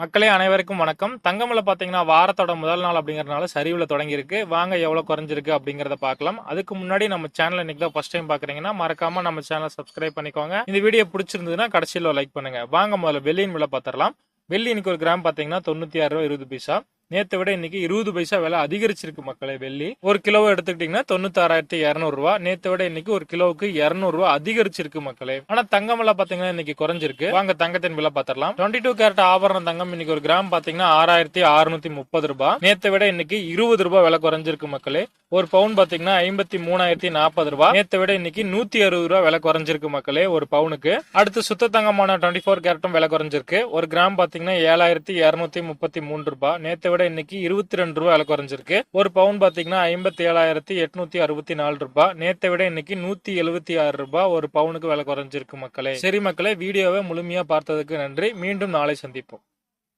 மக்களே அனைவருக்கும் வணக்கம். தங்கமலை பாத்தீங்கன்னா வாரத்தோட முதல் நாள் அப்படிங்கிறனால சரிவுல தொடங்கியிருக்கு. வாங்க எவ்வளவு குறைஞ்சிருக்கு அப்படிங்கறத பார்க்கலாம் அதுக்கு முன்னாடி நம்ம சேனல் இன்னைக்கு தான் ஃபர்ஸ்ட் டைம் பாக்குறீங்கன்னா மறக்காம நம்ம சேனல் சப்ஸ்கிரைப் பண்ணிக்கோங்க. இந்த வீடியோ பிடிச்சிருந்ததுன்னா கடைசியில் லைக் பண்ணுங்க. வாங்க முதல்ல வெள்ளியின் விலை பார்த்துடலாம். வெள்ளி இன்னைக்கு ஒரு கிராம் பாத்தீங்கன்னா தொண்ணூத்தி ஆறு ரூபா இருபது பைசா. நேத்தை விட இன்னைக்கு இருபது பைசா விலை அதிகரிச்சிருக்கு மக்களே வெள்ளி. ஒரு கிலோ எடுத்துக்கிட்டீங்கன்னா தொண்ணூத்தி ஆறாயிரத்தி இருநூறு விட இன்னைக்கு ஒரு கிலோவுக்கு இருநூறு அதிகரிச்சிருக்கு மக்களே. ஆனா தங்கம் விலை பாத்தீங்கன்னா இன்னைக்கு குறைஞ்சிருக்கு. வாங்க தங்கத்தின் விலை பாத்திரலாம். டுவெண்ட்டி டூ கேரட் ஆபரண தங்கம் இன்னைக்கு ஒரு கிராம் பாத்தீங்கன்னா ஆறாயிரத்தி அறுநூத்தி முப்பது ரூபாய். நேத்தை விட இன்னைக்கு இருபது ரூபாய் விலை குறைஞ்சிருக்கு மக்களே. ஒரு பவுன் பாத்தீங்கன்னா ஐம்பத்தி மூணாயிரத்தி நாற்பது ரூபாய். நேற்றை விட இன்னைக்கு நூத்தி அறுபது ரூபாய் விலை குறைஞ்சிருக்கு மக்களே ஒரு பவுனுக்கு. அடுத்து சுத்த தங்கமான டுவெண்ட்டி ஃபோர் கேரட்டும் விலை குறைஞ்சிருக்கு. ஒரு கிராம் பாத்தீங்கன்னா ஏழாயிரத்தி இருநூத்தி முப்பத்தி மூணு ரூபாய். நேற்றை விட இன்னைக்கு இருபத்தி ரெண்டு ரூபாய் விலை குறைஞ்சிருக்கு. ஒரு பவுன் பாத்தீங்கன்னா ஐம்பத்தி ஏழாயிரத்தி எட்நூத்தி அறுபத்தி நாலு ரூபாய். நேற்றை விட இன்னைக்கு நூத்தி எழுபத்தி ஆறு ரூபாய் ஒரு பவுனுக்கு விலை குறைஞ்சிருக்கு மக்களே. சரி மக்களே வீடியோவை முழுமையா பார்த்ததுக்கு நன்றி. மீண்டும் நாளை சந்திப்போம்.